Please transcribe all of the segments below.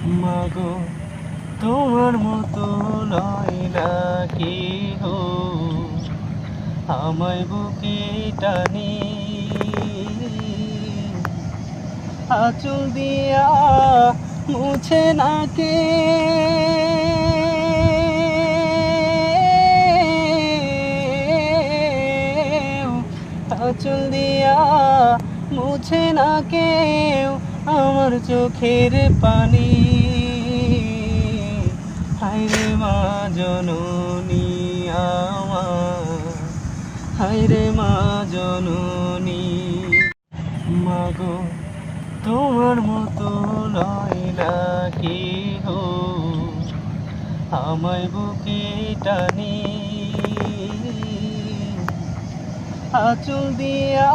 মাগো, তোমার মতো নয় না কি হো আমায় বুকে টানি, আচল দিয়া মুছে না কে আচল দিয়া মুছে না কেউ আমার চোখের পানি। হাইরে মা জননী আমার। হাইরে মা জননী। মাগো, তোমার মতো নয় না কি হো আমায় বুকে টানি। আচল দিয়া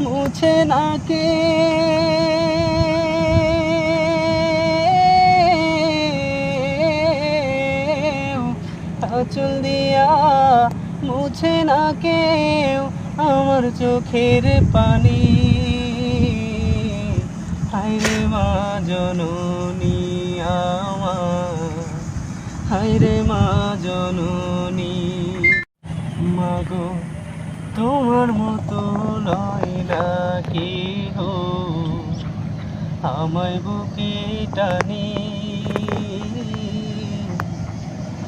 মুছে না আচল দিয়া মুছে না কেউ আমার চোখের পানি। হাইরে মা জননী আমার হাইরে মা জননী। মাগো, তোমার মতো নয় না কি হো আমায় বুকে টানি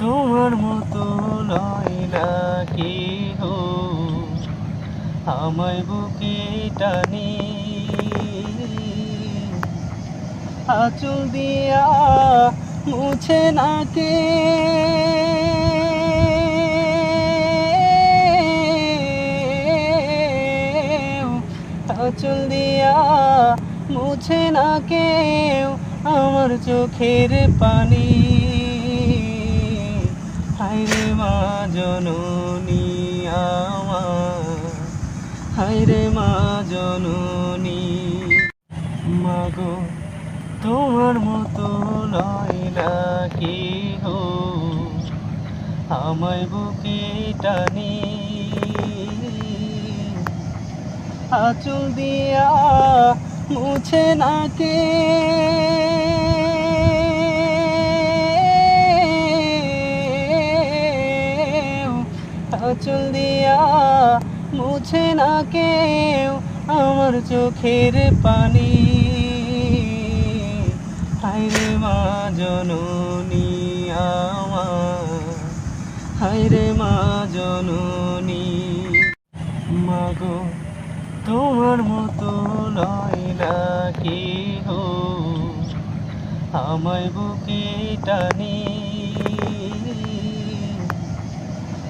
তোমার মতো নয় না কি হো আমায় বুকে টানি। আচল দিয়া মুছে না কে। আচল দিয়া মুছে না কেউ আমার চোখের পানি। হাইরে মা জননী আমার। হাইরে মা জননী। মাগো, তোমার মতো নয় না কি হো আমায় বুকে টানি। আচল দিয়া মুছে না আচল দিয়া মুছে না কেউ আমার চোখের পানি। হাইরে মা জননী আমার হাইরে মা জননী। মাগো, তোমার মতো নয় না কি হো আমায় বুকে টানি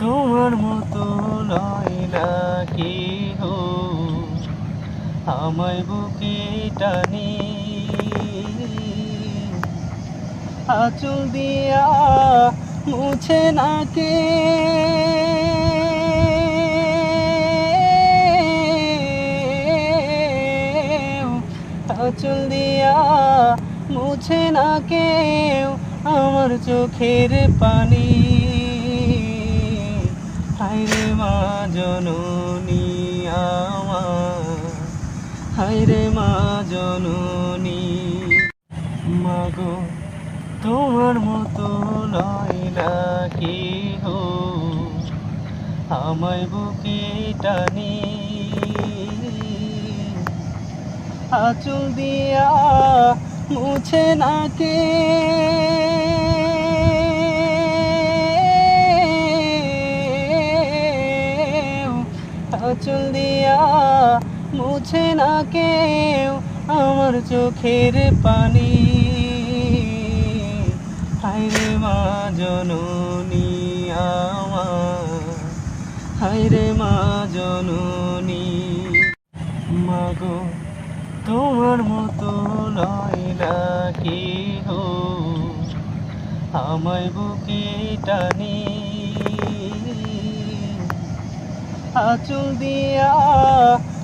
তোমার মতো নয় না কি হো আমায় বুকে টানি। আচল দিয়া মুছে না কে আচল দিয়া মুছে না কেউ আমার চোখের পানি। হাইরে মা জননী আমার হাইরে মা জননী। মাগো, তোমার মতো নয় না কি হো আমায় বুকে টানি। আচল দিয়া মুছে না মুছে না কেউ আমার চোখের পানি। হায়রে মা জননী আমার হায়রে মা জননী। মাগো, তোমার মতো নয় না কি হো আমায় বুকে টানি। আচল দিয়া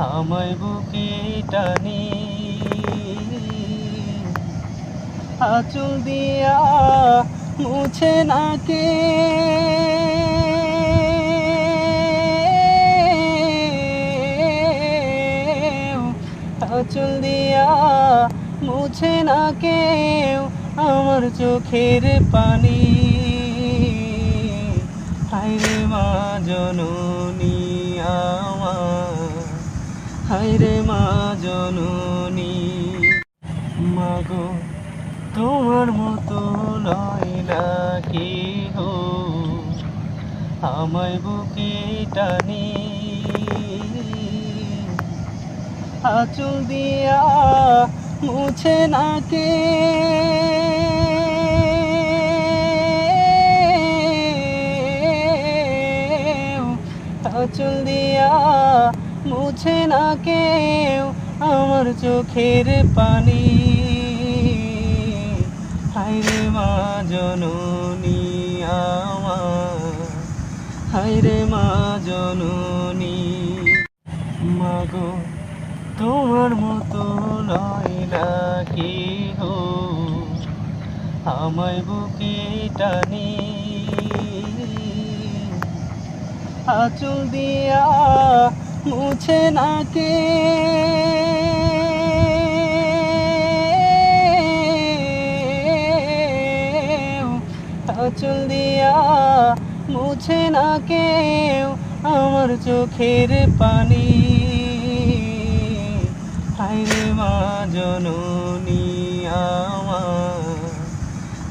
আমায় বুকে টানি। আচল দিয়া মুছে না কে আচল দিয়া মুছে না কেউ আমার চোখের পানি। হায়রে মা, জননী আমার। হায়রে মা জননী। মাগো, তোমার মতো নয় না কি হো আমায় বুকে টানি। আচল দিয়া মুছে না কে আচল দিয়া মুছে না কেউ আমার চোখের পানি। হায়রে মা জননী আমার হায়রে মা জননী। মাগো, তোমার মতো নয় না কি হো আমায় বুকে টানি। আচল দিয়া মুছে না কে? আচল দিয়া মুছে না কেউ আমার চোখের পানি। হায়রে মা জননী আমার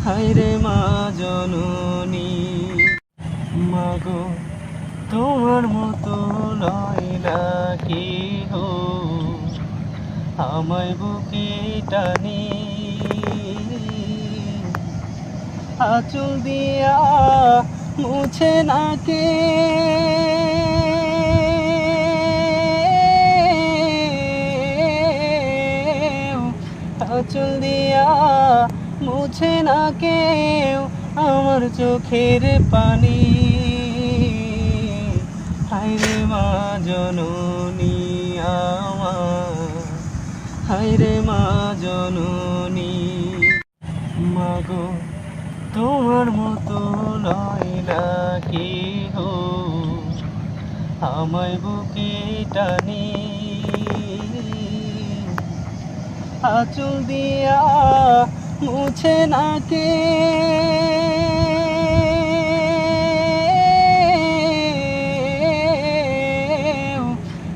হায়রে মা জননী। মাগো তোমার মতো নয় না কি হো আমায় বুকে টানি। আচল দিয়া মুছে না কে আচল দিয়া মুছে না কেউ আমার চোখের পানি। হায়রে মা জননী আমার হায়রে মা জননী। মাগো, তোমার মতো নয় না কি হো আমায় বুকে টানি। আচল দিয়া মুছে না